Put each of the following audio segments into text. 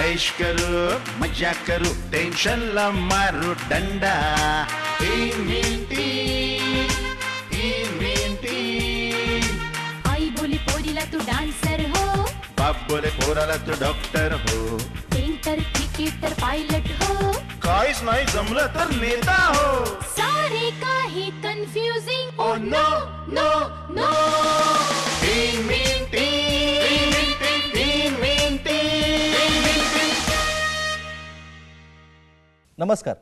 ऐश करू मजा करू टेन्शनला मारू दंडा इन्व्हेंटी इन्व्हेंटी आई बोली पोरीला तू डान्सर हो बाप बोले पोराला तू डॉक्टर हो पेंटर क्रिकेटर पायलट हो. काहीच नाही जमलं तर नेता हो. सारे काही confusing oh no no no नमस्कार.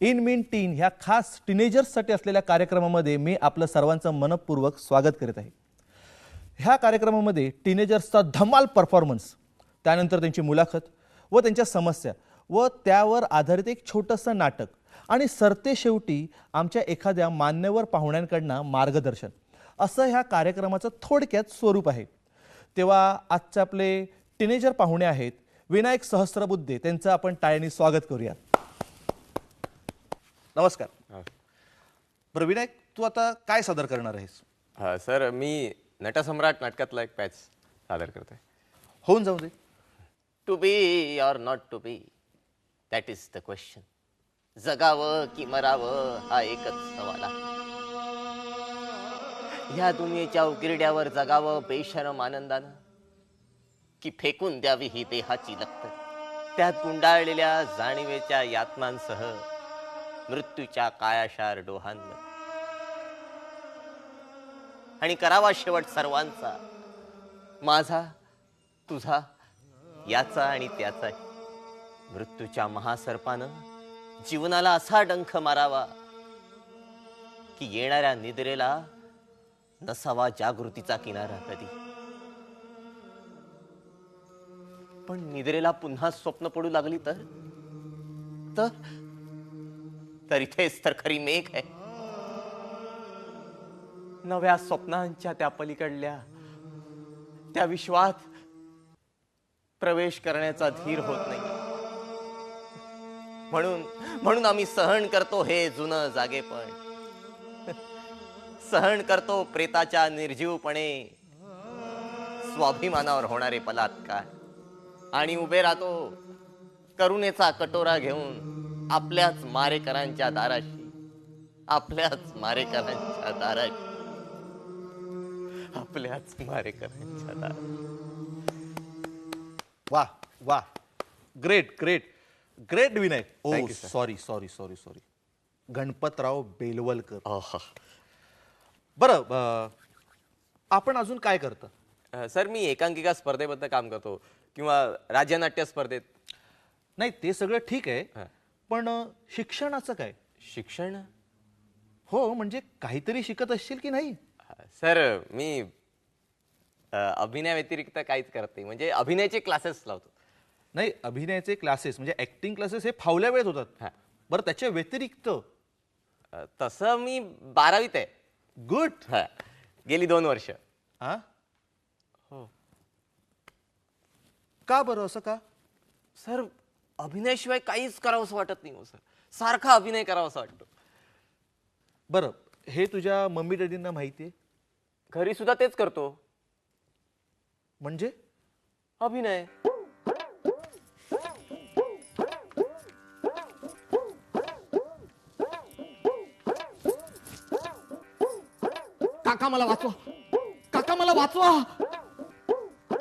इन मीन टीन ह्या खास टीनेजर्ससाठी असलेल्या कार्यक्रमामध्ये मी आपलं सर्वांचं मनपूर्वक स्वागत करीत आहे. ह्या कार्यक्रमामध्ये टीनेजर्सचा धमाल परफॉर्मन्स त्यानंतर त्यांची मुलाखत व त्यांच्या समस्या व त्यावर आधारित एक छोटंसं नाटक. आणि सरते शेवटी आमच्या एखाद्या मान्यवर पाहुण्यांकडनं मार्गदर्शन. असं ह्या कार्यक्रमाचं थोडक्यात स्वरूप आहे. तेव्हा आजचे आपले टीनेजर पाहुणे आहेत विनायक सहस्त्रबुद्धे त्यांचं आपण टाळ्यांनी स्वागत करूया नमस्कार. बरं विनायक तू आता काय सादर करणार आहेस? हा सर मी नटसम्राट नाटकातला एक पॅच सादर करतोय. होऊन जाऊ दे. To be or not to be that is the question जगावं की मरावं हा एकच सवाल आहे. ह्या दुनियेच्या उकिरड्यावर जगावं बेशरम आनंदानं की फेकून द्यावी ही देहाची लक्त त्यात गुंडाळलेल्या जाणीवेच्या यातनांसह मृत्यूच्या कायाशार डोहांमध्ये. आणि करावा शेवट सर्वांचा माझा तुझा याचा आणि त्याचा. मृत्यूच्या महासर्पानं जीवनाला असा डंख मारावा की येणाऱ्या निद्रेला नसावा जागृतीचा किनारा कधी. पण निद्रेला पुन्हा स्वप्न पडू लागली तर? तर? इथेच तर खरी मेघ आहे. नव्या स्वप्नांच्या त्या पलीकडल्या त्या विश्वात प्रवेश करण्याचा धीर होत नाही. म्हणून म्हणून आम्ही सहन करतो हे जुनं जागेपण. सहन करतो प्रेताच्या निर्जीवपणे स्वाभिमानावर होणारे बलात्कार. आणि उभे राहतो करुणेचा कटोरा घेऊन आपल्याच मारेकरांच्या दाराशी आपल्याच मारेकरांच्या दाराशी आपल्याच मारेकरांच्या दाराशी. वा वा. Great great great Vinayak oh Thank you, sir. Sorry sorry sorry sorry Ganpatrao Belwalkar. आहा. बरं अं, आपण अजून काय करता? अ, सर मी एकांकिका स्पर्धेबद्दल काम करतो किंवा राज्यनाट्य स्पर्धेत. नाही ते सगळं ठीक आहे. पण अं, शिक्षणाचं काय? शिक्षण? हो म्हणजे काहीतरी शिकत असशील की नाही? अ, सर मी अ, अभिनया व्यतिरिक्त काहीच करत नाही. म्हणजे अभिनयाचे क्लासेस लावतो. नाही अभिनयाचे क्लासेस म्हणजे ऍक्टिंग क्लासेस हे फावल्या वेळेत हा. होतात बरं त्याच्या व्यतिरिक्त? अ, तसं मी बारावीत आहे. गुड हा. गेली दोन वर्ष. हा हो. का बरं असं का? सर अभिनयाशिवाय काहीच करावंसं वाटत नाही हो सर. सारखा अभिनय करावासा वाटतो. बरं हे तुझ्या मम्मी डॅडींना माहिती आहे घरी सुद्धा तेच करतो. म्हणजे? अभिनय. काका मला वाचवा. काका मला वाचवा.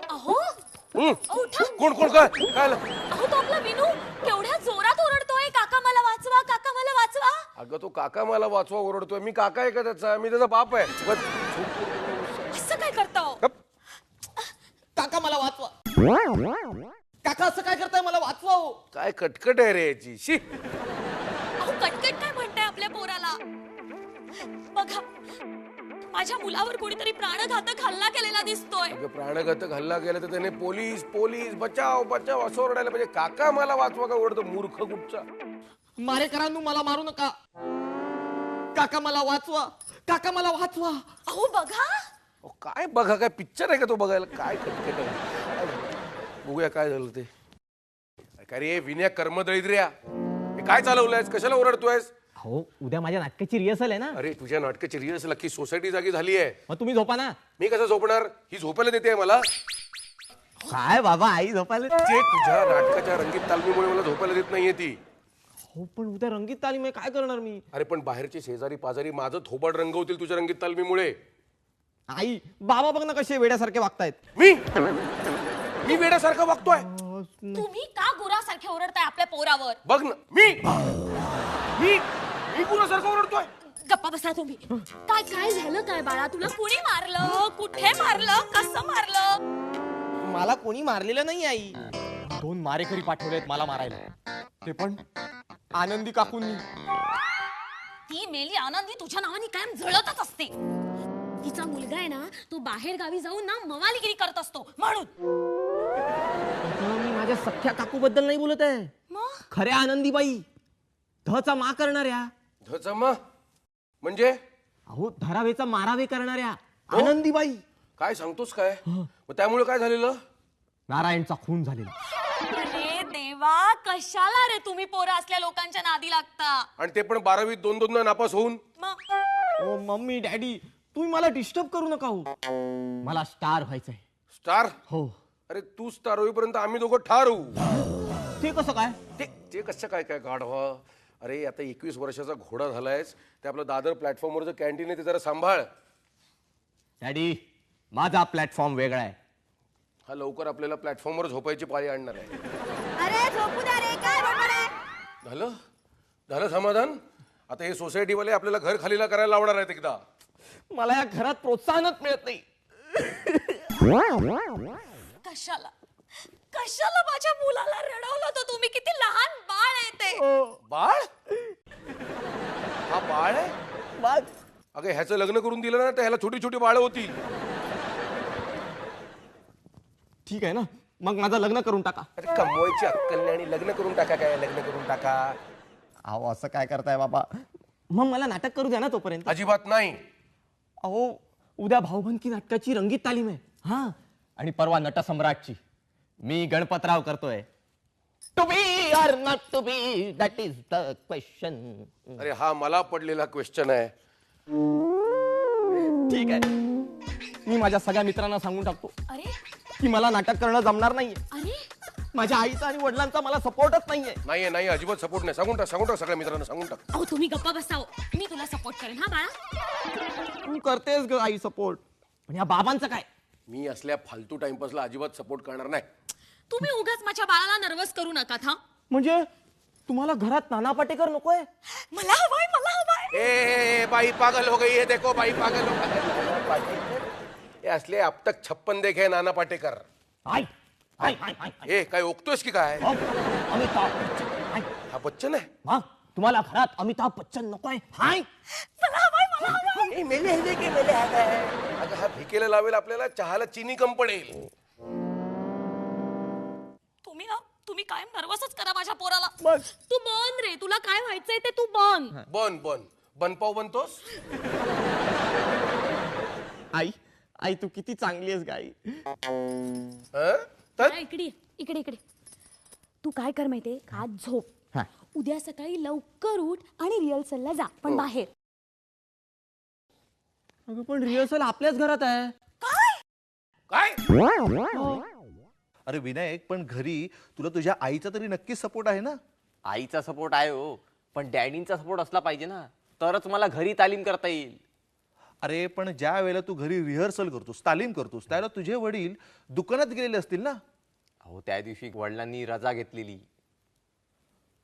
अहो! अहो, उठा. कोण कोण काय? काय झालं? अहो तो आपला विनू केवढ्या जोरात ओरडतोय. काका मला वाचवा. काका मला वाचवा. अगं तो काका मला वाचवा ओरडतोय. मी काका आहे का त्याचा? मी त्याचा बाप आहे. बस काय करतो काका मला वाचवा काका असं काय करताय? मला वाचवा. काय कटकट आहे रे याची? शी. अहो कटकट काय म्हणताय आपल्या पोराला? बघा माझ्या मुलावर कोणीतरी प्राणघातक हल्ला केलेला दिसतोय. अगं प्राणघातक हल्ला गेला तर त्याने पोलीस पोलीस बचाव बचाव असं ओरडायला पाहिजे. काका मला वाचवा का ओरडतो? मूर्ख कुठचा? मारेकरांनो मला मारू नका. काका मला वाचवा. काका मला वाचवा. अहो बघा. अहो, काय बघा? काय पिक्चर आहे का तो बघायला? काय कटकट आहे? बघूया काय झालं ते. काय रे विनय कर्मदळिद्र्या हे काय चालवलंयस? कशाला ओरडतोयस? हो उद्या माझ्या नाटकाची रिहर्सल आहे ना. अरे तुझ्या नाटकाची रिहर्सल अख्खी सोसायटी जागी झाली आहे. मग तुम्ही झोपा ना. मी कसं झोपणार? ही झोपायला देते मला. काय बाबा आई झोपायला जे तुझ्या नाटकाच्या रंगीत तालमीमुळे मला झोपायला देत नाहीये ती. हो पण उद्या रंगीत तालीम आहे काय करणार मी? अरे पण बाहेरचे शेजारी पाजारी माझं थोबाड रंगवतील तुझ्या रंगीत तालमीमुळे. आई बाबा बघ ना कसे वेड्यासारखे वागतायत. मी? मी वेड्यासारखा वागतोय तुम्ही का गुरासारखे ओरडताय आपल्या पोरावर? बघ ना मी मी मी कुणासारखा ओरडतोय. गप्पा बसा तुम्ही. काय काय झालं काय बाळा? तुला कुणी मारलं? कुठे मारलं? कसं मारलं? मला कोणी मारलेलं नाही आई. दोन मारेकरी पाठवलेत मला मारायला. ते पण आनंदी काकूंनी. ती मेली आनंदी तुझ्या नावाने कायम जळतच असते. तिचा मुलगा आहे ना तो बाहेर गावी जाऊन ना मवालीगिरी करत असतो. म्हणून. अगं, मी माझ्या सख्या काकू बद्दल नाही बोलत आहे. मग? खऱ्या आनंदीबाई धचा मा करणाऱ्या. धचमा म्हणजे? अहो धरावेचा मारावे करणाऱ्या आनंदीबाई. काय सांगतोस काय? मग त्यामुळे काय झालेलं? नारायणचा खून झालेला. अरे देवा कशाला रे तुम्ही पोरं असल्या लोकांच्या नादी लागता? आणि ते पण बारावीत दोन दोन नापास होऊन? मग? ओ मम्मी डॅडी तुम्ही मला डिस्टर्ब करू नका हो. मला स्टार व्हायचंय. स्टार? हो. अरे तू स्टार होईपर्यंत आम्ही दोघं ठार होऊ. ते कसं काय? ते ते कसं काय काय गाढवा? अरे आता एकवीस वर्षाचा घोडा झालायस ते आपलं दादर प्लॅटफॉर्मवर जो कॅन्टीन आहे ते जरा सांभाळ. डॅडी माझा प्लॅटफॉर्म वेगळा आहे. हा लवकर आपल्याला प्लॅटफॉर्मवर झोपायची पाळी आणणार आहे. अरे झोपू द्या रे काय बडबड आहे? झालं? झालं समाधान? आता हे सोसायटीवाले आपल्याला घर खालीला करायला लावणार आहेत एकदा. मला या घरात प्रोत्साहनच मिळत नाही. कशाला? कशाला माझ्या मुलाला रडवलं होतं तुम्ही? किती लहान बाळ आहे ते. बाळ? हा बाळ आहे? अगं ह्याचं लग्न करून दिलं ना तर ह्याला छोटी छोटी बाळ होती ठीक आहे ना? मग माझं लग्न करून टाका. अरे कमवायची अक्कल नाही आणि लग्न करून टाका काय? लग्न करून टाका. अहो असं काय करताय बाबा? मग मला नाटक करू द्या ना तोपर्यंत. अजिबात नाही. अहो उद्या भाऊबंदकी नाटकाची रंगीत तालीम आहे. हा. आणि परवा नटसम्राटची. मी गणपतराव करतोय. To be or not to be that is the question अरे हा मला पडलेला क्वेश्चन आहे. ठीक आहे. मी माझ्या सगळ्या मित्रांना सांगून टाकतो. अरे. की मला नाटक करणं जमणार नाहीये. अरे. माझ्या आईचा आणि वडिलांचा मला सपोर्टच नाहीये. नाहीये नाही अजिबात सपोर्ट नाही. सांगून टाक सांगून टाक सगळ्या मित्रांना सांगून टाक. अहो तुम्ही गप्पा बसाव मी तुला सपोर्ट करेन हा बाळा. तू करतेस ग आई सपोर्ट पण या बाबांचं काय? मी असल्या फालतू टाइमपासला अजिबात सपोर्ट करणार नाही. तुम्ही उगाच माझ्या बाळाला नर्वस करू नका हा म्हणजे तुम्हाला घरात नाना पाटेकर नकोय? मला हवाय मला हवाय. ए, ए ए, बाई पागल हो गई है देखो बाई पागल हो गई. हे असले अब तक छप्पन देखे नाना पाटेकर. आई आई आई आई. आई. ए काय ओकतोयस की काय? अमिताभ बच्चन. हा बच्चन आहे? हा. तुम्हाला घरात अमिताभ बच्चन नकोय हाय. ए, मेले की अगं हा भिकेला लावेल आपल्याला चहाला चिनी कम पडेल. तुम्ही ना तुम्ही कायम नर्वसच करा माझ्या पोराला. बस. तू बन रे तुला काय व्हायचंय ते तू बन. बन बन. बनपाव बनतोस? आई आई तू किती चांगली आहेस गाई. हं? तर? हा, इकडे ये, इकडे इकडे. तू काय कर माहितीये? आज झोप. हा. उद्या सकाळी लवकर उठ आणि रिहर्सलला जा. पण बाहेर. अगं पण रिहर्सल आपल्याच घरात आहे. काय? अरे विनायक पण घरी तुला तुझ्या आईचा तरी नक्कीच सपोर्ट आहे ना? आईचा सपोर्ट आहे हो. पण डॅडींचा सपोर्ट असला पाहिजे ना तरच मला घरी तालीम करता येईल. अरे पण ज्या वेळेला तू घरी रिहर्सल करतोस तालीम करतोस त्यावेळेला तुझे वडील दुकानात गेलेले असतील ना? अहो त्या दिवशी वडिलांनी रजा घेतलेली.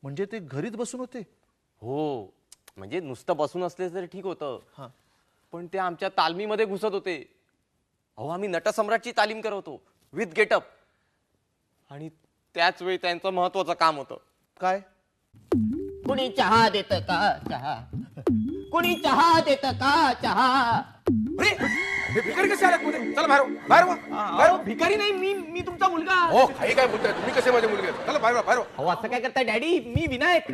म्हणजे ते घरीच बसून होते. हो म्हणजे नुसतं बसून असले तरी ठीक होतं. पण ते आमच्या तालमीमध्ये घुसत होते. अहो आम्ही नटसम्राटची तालीम करवतो विथ गेटअप आणि त्याच वेळी त्यांचं महत्वाचं काम होतं. काय? कुणी चहा देत का चहा? कुणी चहा देत का चहा? अरे! हे भिकारी कसे आले मध्ये चला बाहेर वा, बाहेर वा, बाहेर अहो, वा. भिकारी नाही मी मी तुमचा मुलगा. हो काही काय बोलताय तुम्ही? कसे माझे मुलगे? आहेत? चला बाहेर वा, बाहेर वा. अहो असं काय करताय डॅडी? मी विनायक.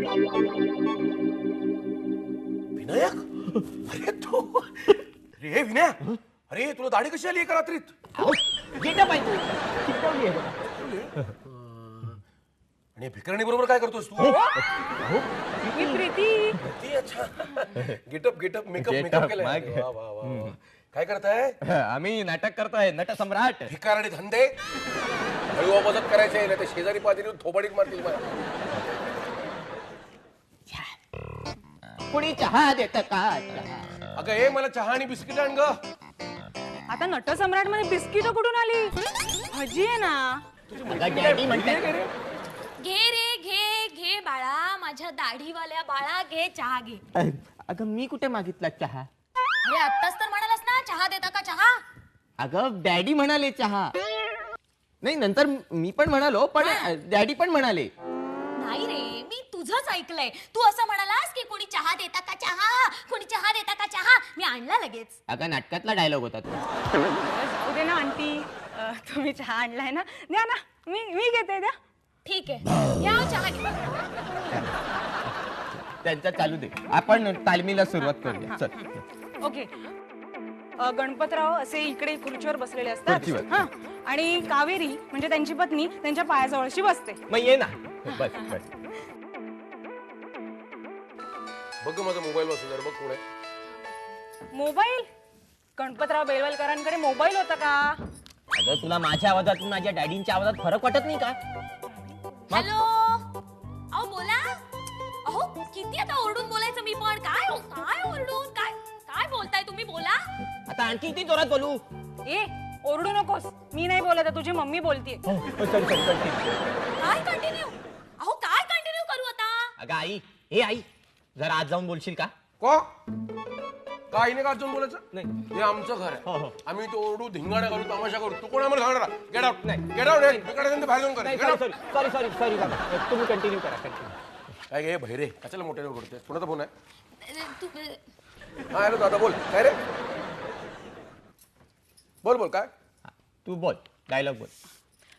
विनायक? अरे तू अरे हे विनायक. अरे तुला दाढी कशी आली एका रात्रीत? अहो, गेटअप आहे तो. शिकवली आहे बघा. आणि भिकारणी बरोबर काय करतोस तू? प्रीती. अच्छा. गेटअप गेटअप मेकअप मेकअप केलाय. मग. वा, वा, वा, वा. काय करताय? आम्ही नाटक करतोय नटसम्राट भिकारणी धंदे? हळू आवाजात करायचे नाही तर शेजारी पाजारी थोबाडीत मारतील मला. कुणी चहा देत का? चहा? अगं हे मला चहा आणि बिस्किट आण ग. आता नटसम्राटमध्ये बिस्किट कुठून आली? भजी आहे ना. अगं, डॅडी म्हणतात घे रे घे घे बाळा. माझ्या दाढीवाल्या बाळा घे चहा घे. अगं मी कुठे मागितला चहा? अरे आत्ताच तर म्हणालास ना चहा देता का चहा? अगं डॅडी म्हणाले चहा. नाही नंतर मी पण म्हणालो पण डॅडी पण म्हणाले. नाही रे मी तुझंच ऐकलंय. तू असं म्हणालास की कोणी चहा देता का चहा? कोणी चहा देता का चहा? मी आणला लगेच. अगं नाटकातला डायलॉग होता तो. जाऊ दे ना आंटी. अं, तुम्ही चहा आणलाय ना? द्या ना मी मी घेते द्या. ठीक आहे. या हो चहा घे. त्यांचा चालू दे. आपण तालमीला सुरुवात करूया. चल. ओके. अ, गणपतराव असे इकडे खुर्चीवर बसलेले असतात. खुर्चीवर. हा. आणि कावेरी म्हणजे त्यांची पत्नी त्यांच्या पायाजवळशी बसते. मग ये ना. बस बस. बघ माझा मोबाईल वाचू जरा बघ कोण आहे. मोबाईल? गणपतराव बेलवलकरांकडे मोबाईल होता का? अगं तुला माझ्या आवाजातून माझ्या डॅडींच्या आवाजात फरक वाटत नाही का? हॅलो? अहो बोला. अहो किती आता ओरडून बोलायचं मी पण? काय हो? काय ओरडून? काय काय बोलताय तुम्ही? बोला. आता आणखी किती जोरात बोलू? ए ओरडू नकोस. मी नाही बोलत आहे, तुझी मम्मी बोलतीये. काय कंटिन्यू अहो काय कंटिन्यू करू आता? अगं आई हे आई जरा आज जाऊन बोलशील का? को? काही नाही का अजून बोलायचं? नाही. हे आमचं घर हो, आहे. हो. आम्ही तो ओरडू धिंगाणा करू तमाशा करू. तू कोण आम्हाला सांगणार गेट आउट नाही. गेट आउट धंदे बाहेर जाऊन कर. नाही सॉरी सॉरी सॉरी सॉरी बाबा. तुम्ही कंटिन्यू करा कंटिन्यू काय गे भैरे? कशाला मोठ्याने ओरडते कोणाचा फोन आहे? तू हा हॅलो दादा बोल. काय रे? बोल बोल काय? तू बोल डायलॉग बोल.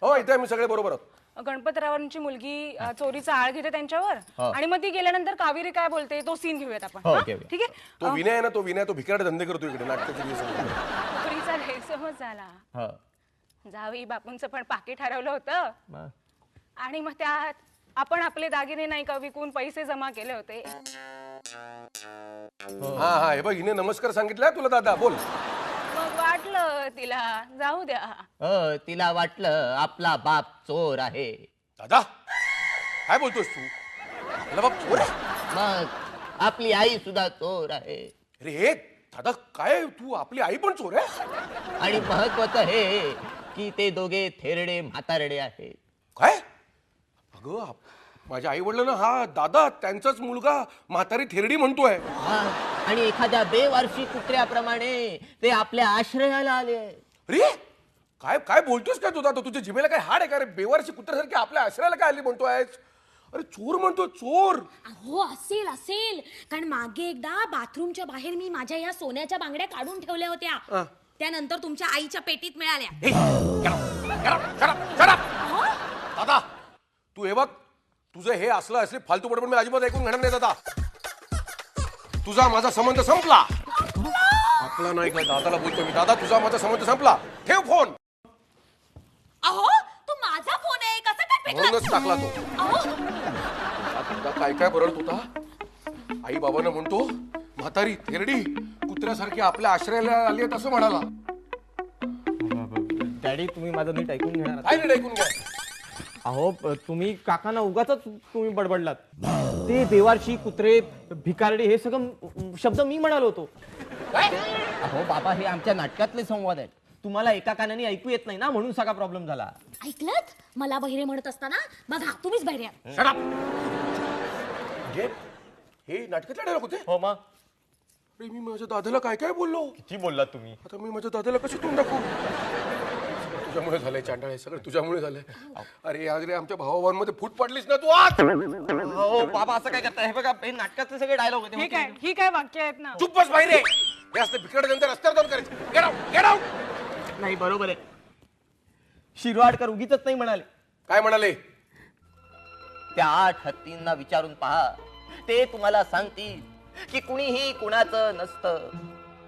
हो इथे आम्ही सगळे बरोबर आहोत. गणपतरावांची मुलगी अ, चोरीचा आळ घेते त्यांच्यावर हो. आणि मग ती गेल्यानंतर कावेरी काय बोलते तो सीन घेऊयात आपण. हो, हा? घेऊया. ठीक आहे? तो विनय आहे ना तो विनय तो भिकारडे धंदे करतो इकडे नाटकाचे दिवस नोकरीचा गैरसमज झाला. हो. जावई बापूंचं पण पाकिट हरवलं होतं. मग आणि मग त्यात आपण आपले दागिने नाही का विकून पैसे जमा केले होते. हा हा हे बघ हिने नमस्कार सांगितलाय तुला दादा बोल. वाटलं तिला. जाऊ द्या. हो तिला वाटलं आपला बाप चोर आहे. दादा काय बोलतोस तू? मला बाप चोर आहे? मग आपली आई सुद्धा चोर आहे. अरे हे दादा काय तू? आपली आई पण चोर आहे? आणि महत्वाचं हे की ते दोघे थेरडे म्हातारडे आहेत. काय? अगं आप- माझ्या आई वडिलांना हा दादा त्यांचाच मुलगा म्हातारी थेरडी म्हणतोय. हा, आणि एखाद्या बेवारशी कुत्र्याप्रमाणे ते आपल्या आश्रयाला आले. अरे काय काय बोलतोस काय तू दादा? तुझ्या जिभेला काय हाड आहे का? रे बेवारशी कुत्र्यासारखी आपल्या आश्रयाला काय आली म्हणतोय अरे चोर म्हणतो चोर. हो असेल असेल. कारण मागे एकदा बाथरूमच्या बाहेर मी माझ्या या सोन्याच्या बांगड्या काढून ठेवल्या होत्या. त्यानंतर तुमच्या आईच्या पेटीत मिळाल्या. हे, shut up, shut up. दादा तू हे बघ तुझं हे असलं असले फालतू बडबड मी अजिबात ऐकून घेणार नाही दादा तुझा माझा संबंध संपला. आपला नाही का दादाला बोलतो मी. दादा तुझा माझा संबंध संपला. ठेव फोन. अहो तू माझा फोन आहे. कसा काय म्हणूनच टाकला तो. अहो. दादा काय काय बरळत होता? आई बाबांना म्हणतो म्हातारी थेरडी कुत्र्यासारखी आपल्या आश्रयाला आली आहेत असं म्हणाला. डॅडी तुम्ही माझं नीट ऐकून घेणार काय नाही ऐकून घ्या? अहो प- तुम्ही काकांना उगाच तुम्ही बडबडलात. ते बेवारशी कुत्रे भिकारडे हे सगळं म- शब्द मी म्हणालो होतो. काय? अहो बाबा हे आमच्या नाटकातले संवाद आहेत. तुम्हाला एका कानाने ऐकू येत नाही ना म्हणून सगळा प्रॉब्लेम झाला. ऐकलत? मला बहिरे म्हणत असताना बघा तुम्हीच बहिरे आहात. शट अप म्हणजे हे नाटकातले डायलॉग होते? हो मग अरे मी माझ्या दादाला काय काय बोललो? किती बोललात तुम्ही? आता मी माझ्या दादाला कसं तोंड दाखवू? तुझ्यामुळे झालंय चांडाळ हे सगळं तुझ्यामुळे झालंय. अरे अरे आमच्या भावाभावांमध्ये फूट पडलीस ना तू आज? हो बाबा असं काय करताय? हे बघा हे नाटकातले सगळे डायलॉग होते हे काय ही काय वाक्य आहेत ना. चुप बस बाहेर. हे असते भिकडे नंतर रस्त्यावर जाऊन करायचं. गेट आउट गेट आउट नाही बरोबर आहे. शिरवाडकर उगीच नाही म्हणाले. काय म्हणाले? त्या आठ हत्तींना विचारून पहा. ते तुम्हाला सांगतील. की कुणीही कुणाचं नसतं.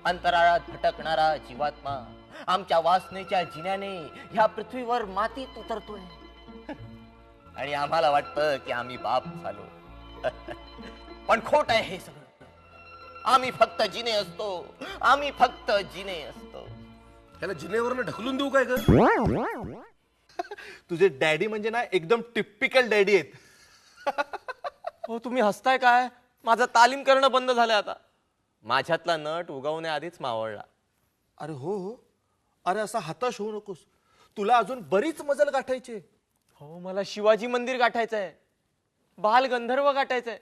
अंतराळात भटकणारा जीवात्मा आमच्या वासनेच्या जिन्याने ह्या पृथ्वीवर मातीत उतरतोय. आणि आम्हाला वाटतं की आम्ही बाप झालो. पण खोट आहे हे सगळं. आम्ही फक्त जिने असतो. आम्ही फक्त जिने असतो. त्याला जिनेवरनं ढकलून देऊ काय ग? तुझे डॅडी म्हणजे ना एकदम टिपिकल डॅडी आहेत. हो तुम्ही हसताय काय? माझं तालीम करणं बंद झालं आता. माझ्यातला नट उगवण्याआधीच मावळला. अरे हो हो. अरे असा हताश होऊ नकोस. तुला अजून बरीच मजल गाठायची आहे. हो मला शिवाजी मंदिर गाठायचं आहे बाल गंधर्व गाठायचंय.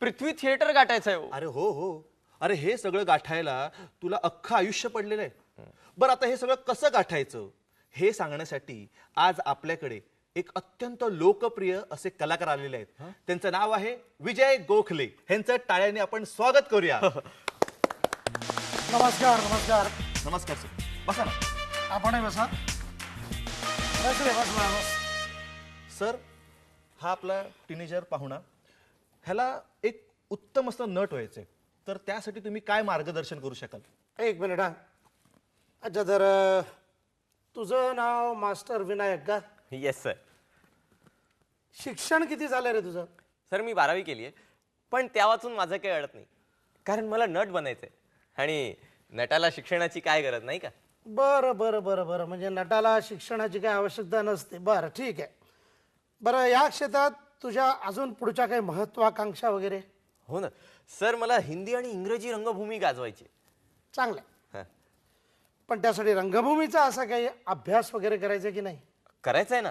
पृथ्वी थिएटर गाठायचंय हो. अरे हो हो. अरे हे सगळं गाठायला तुला अख्खं आयुष्य पडलेलं आहे. बरं आता हे सगळं कसं गाठायचं? हे सांगण्यासाठी आज आपल्याकडे एक अत्यंत लोकप्रिय असे कलाकार आलेले आहेत. त्यांचं नाव आहे विजय गोखले. ह्यांचं टाळ्याने आपण स्वागत करूया. नमस्कार नमस्कार. नमस्कार सर. बसा ना. आपण बसा. बसले बसला बस. सर हा आपला टिनेजर पाहुणा. ह्याला एक उत्तम असं नट व्हायचंय. तर त्यासाठी तुम्ही काय मार्गदर्शन करू शकाल? एक मिनिट हा. अच्छा तर तुझं नाव मास्टर विनायक का? येस सर शिक्षण किती झालं रे तुझं? सर मी बारावी केली आहे पण त्या वाचून माझं काही अडत नाही. कारण मला नट बनायचंय आणि नटाला शिक्षणाची काय गरज नाही का? बरं बरं बरं बरं. म्हणजे नटाला शिक्षणाची काही आवश्यकता नसते. बरं ठीक आहे. बरं या क्षेत्रात तुझ्या अजून पुढच्या काही महत्वाकांक्षा वगैरे? हो ना. सर मला हिंदी आणि इंग्रजी रंगभूमी गाजवायची आहे. चांगलं आहे. हं. पण त्यासाठी रंगभूमीचा असा काही अभ्यास वगैरे करायचा की नाही? करायचं आहे ना?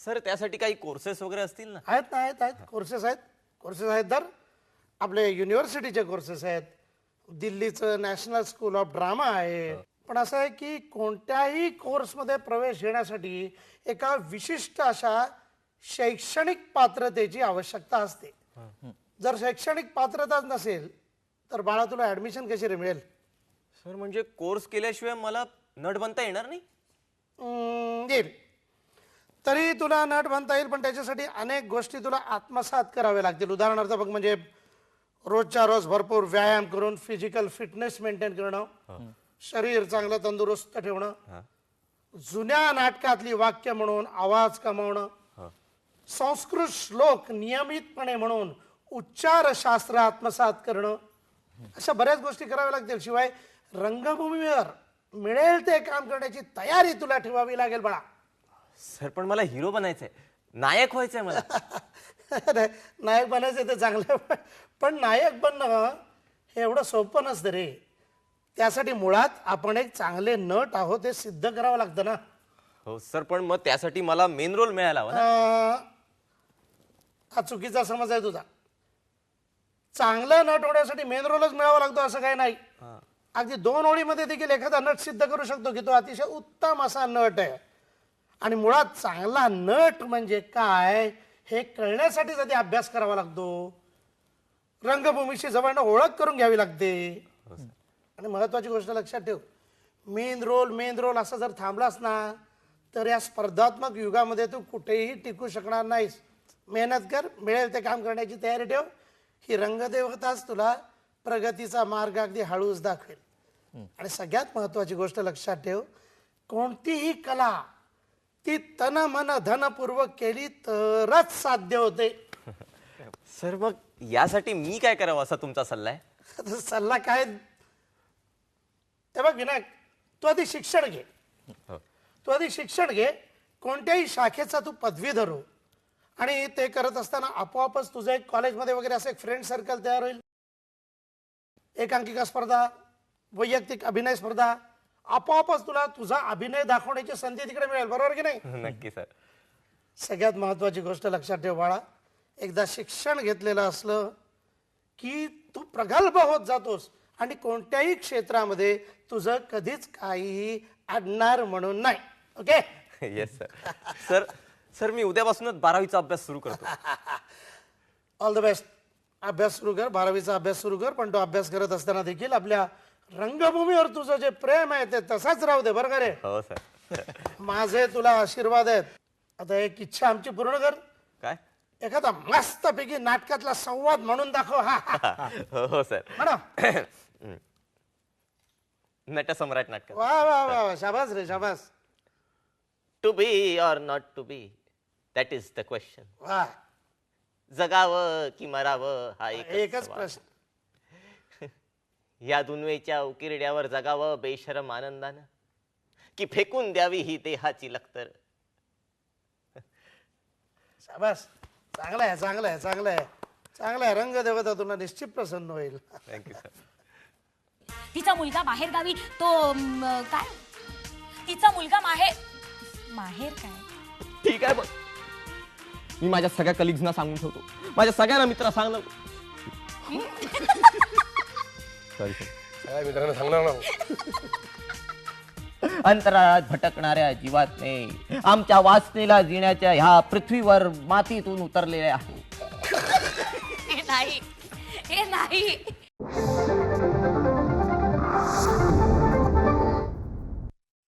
सर त्यासाठी काही कोर्सेस वगैरे असतील ना? आहेत ना आहेत आहेत. कोर्सेस आहेत. कोर्सेस आहेत तर आपले युनिव्हर्सिटीचे कोर्सेस आहेत. दिल्लीचं नॅशनल स्कूल ऑफ ड्रामा आहे. पण असं आहे की कोणत्याही कोर्समध्ये प्रवेश घेण्यासाठी एका विशिष्ट अशा शैक्षणिक पात्रतेची आवश्यकता असते. जर शैक्षणिक पात्रताच नसेल तर बाळा तुला ऍडमिशन कशी रे मिळेल? सर म्हणजे कोर्स केल्याशिवाय मला नट बनता येणार नाही? येईल. तरी तुला नट बनता येईल पण त्याच्यासाठी अनेक गोष्टी तुला आत्मसात कराव्या लागतील. उदाहरणार्थ बघ म्हणजे रोजच्या रोज भरपूर व्यायाम करून फिजिकल फिटनेस मेंटेन करणं शरीर चांगलं तंदुरुस्त ठेवणं जुन्या नाटकातली वाक्य म्हणून आवाज कमावणं संस्कृत श्लोक नियमितपणे म्हणून उच्चार शास्त्र आत्मसात करणं अशा बऱ्याच गोष्टी कराव्या लागतील. शिवाय रंगभूमीवर मिळेल ते काम करण्याची तयारी तुला ठेवावी लागेल बाळा. सर पण मला हिरो बनायचंय. नायक व्हायचंय मला. नाही, नायक बनायचं ते चांगलं आहे. पण नायक बनणं हे एवढं सोपं नसतं रे. त्यासाठी मुळात आपण एक चांगले नट आहोत हे सिद्ध करावं लागतं ना. हो सर पण मग त्यासाठी मला मेन रोल मिळाला हवा ना. अं, हा चुकीचा समज आहे तुझा. चांगला नट होण्यासाठी मेन रोलच मिळावा लागतो असं काही नाही. अगदी दोन ओळीमध्ये देखील एखादा नट सिद्ध करू शकतो की तो अतिशय उत्तम असा नट आहे. आणि मुळात चांगला नट म्हणजे काय हे कळण्यासाठी आधी अभ्यास करावा लागतो रंगभूमीशी जवळनं ओळख करून घ्यावी लागते. आणि महत्वाची गोष्ट लक्षात ठेव मेन रोल मेन रोल असं जर थांबलास ना तर या स्पर्धात्मक युगामध्ये तू कुठेही टिकू शकणार नाहीस. मेहनत कर मिळेल ते काम करण्याची तयारी ठेव. ही रंगदेवताच तुला प्रगतीचा मार्ग अगदी हळूच दाखवेल. आणि सगळ्यात महत्वाची गोष्ट लक्षात ठेव कोणतीही कला ती तन मन धनपूर्वक केली तरच साध्य होते. सर मग यासाठी मी काय करावं असा तुमचा सल्ला आहे? आता सल्ला काय? ते बघ विनायक तू आधी शिक्षण घे. तू आधी शिक्षण घे. कोणत्याही शाखेचा तू पदवी धरू. आणि ते करत असताना आपोआपच तुझं एक कॉलेजमध्ये वगैरे असं एक फ्रेंड सर्कल तयार होईल. एकांकिका स्पर्धा वैयक्तिक अभिनय स्पर्धा आपोआपच तुला तुझा अभिनय दाखवण्याची संधी तिकडे मिळेल. बरोबर की नाही? नक्की सर. सगळ्यात महत्वाची गोष्ट लक्षात ठेव बाळा. एकदा शिक्षण घेतलेलं असलं की तू प्रगल्भ होत जातोस आणि कोणत्याही क्षेत्रामध्ये तुझं कधीच काहीही अडणार म्हणून नाही. Okay? Yes sir sir sir मी उद्यापासूनच बारावीचा अभ्यास सुरू करतो. ऑल द बेस्ट अभ्यास सुरू कर बारावीचा अभ्यास सुरू कर पण तो अभ्यास करत असताना देखील आपल्या रंगभूमीवर तुझं जे प्रेम आहे ते तसाच राहू दे बरं का रे हो सर. माझे तुला आशीर्वाद आहेत. आता एक इच्छा आमची पूर्ण कर. काय? एखादा मस्त पैकी नाटकातला संवाद म्हणून दाखव हा हो हो. सर. म्हणा नटसम्राट नाटक. वा वा वा वा. शाबास रे शाबास. To be or not to be that is the question वा. जगावं की मरावं हा एकच एकच सवाल. प्रश्न. या दुनवेच्या उकिरड्यावर जगावं बेशरम आनंदानं. की फेकून द्यावी ही देहाची लखतर. शाबास. चांगलं आहे चांगलं आहे चांगलं आहे. चांगलं आहे. रंग देवता तुला निश्चित प्रसन्न होईल. थँक्यू सर तिचा मुलगा माहेर गावी तो काय? तिचा मुलगा माहेर माहेर काय? ठीक आहे बघ मी माझ्या सगळ्या कलिग्सना सांगून ठेवतो. माझ्या सगळ्यांना मित्र सांगणार सॉरी सगळ्या मित्रांना सांगणार ना. अंतराळात भटकणाऱ्या जीवात्मे आमच्या वासनेला जिण्याच्या ह्या पृथ्वीवर मातीतून उतरलेल्या आहे. हे नाही. हे नाही.